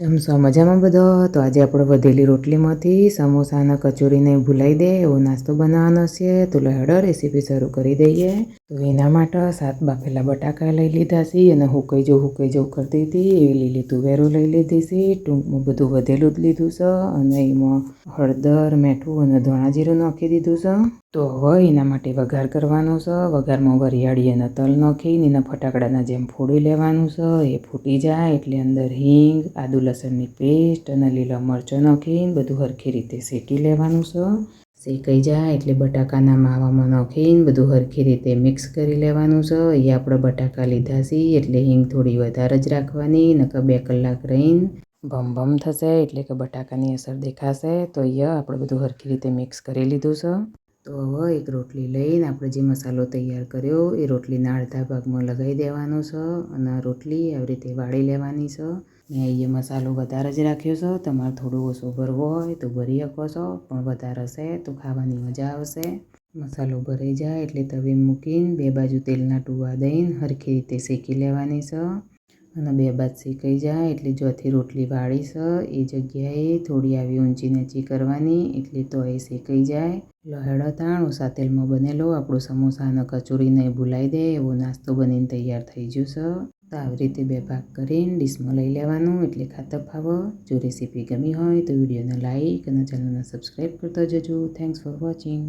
જમશો? મજામાં બધો? તો આજે આપણે વધેલી રોટલીમાંથી સમોસાના કચોરીને ભૂલાઈ દે, એવો નાસ્તો બનાવવાનો છે. તો લહેડો રેસીપી શરૂ કરી દઈએ. તો એના માટે સાત બાફેલા બટાકા લઈ લીધા છે અને હુકાઈ જવું હુકાઈ જવું કરતી હતી. એવી લીલી તુવેરો લઈ લીધી છે. ટૂંકમાં બધું વધેલું જ લીધું છે. અને એમાં હળદર, મીઠું અને ધોણા જીરું નાખી દીધું છે. તો હવે એના માટે વઘાર કરવાનો છે. વઘારમાં વરિયાળી અને તલ નાખીને એના ફટાકડાના જેમ ફોડી લેવાનું છે. એ ફૂટી જાય એટલે અંદર હિંગ, આદુ લસણની પેસ્ટ અને લીલા મરચાં નાખીને બધું હરખી રીતે શેકી લેવાનું છે. શેકાઈ જાય એટલે બટાકાના માવામાં નાખીને બધું હરખી રીતે મિક્સ કરી લેવાનું છે. એ આપણે બટાકા લીધા છે એટલે હિંગ થોડી વધારે જ રાખવાની, નકર બે કલાક રહીને ભમ ભમ થશે એટલે કે બટાકાની અસર દેખાશે. તો અહીંયા આપણે બધું હરખી રીતે મિક્સ કરી લીધું છે. તો હવે એક રોટલી લઈને આપણે જે મસાલો તૈયાર કર્યો, એ રોટલીના અડધા ભાગમાં લગાવી દેવાનો છે અને રોટલી આવી રીતે વાળી લેવાની છે. મેં અહીંયા મસાલો વધારે જ રાખ્યો છે. તમારે થોડો ઓછો ભરવો હોય તો ભરી શકો છો, પણ વધારે હશે તો ખાવાની મજા આવશે. મસાલો ભરાઈ જાય એટલે તવે મૂકીને બે બાજુ તેલના ટુવા દઈને હરખી રીતે શેકી લેવાની છે. અને બે બાદ શેકાઈ જાય એટલે ચોથી રોટલી વાળી છે એ જગ્યાએ થોડી આવી ઊંચી નીચી કરવાની એટલે તો એ શેકાઈ જાય. લહેડો તાણ ઓછા તેલમાં બનેલો, આપણું સમોસા કચોરીને કચોરી નહીં ભૂલાઈ દે એવો નાસ્તો બનીને તૈયાર થઈ જશે તો આવી રીતે બે ભાગ કરીને ડીશમાં લઈ લેવાનું એટલે ખાતર ફાવો જો રેસીપી ગમી હોય તો વિડીયોને લાઇક અને ચેનલને સબસ્ક્રાઈબ કરતા જજો. Thanks for watching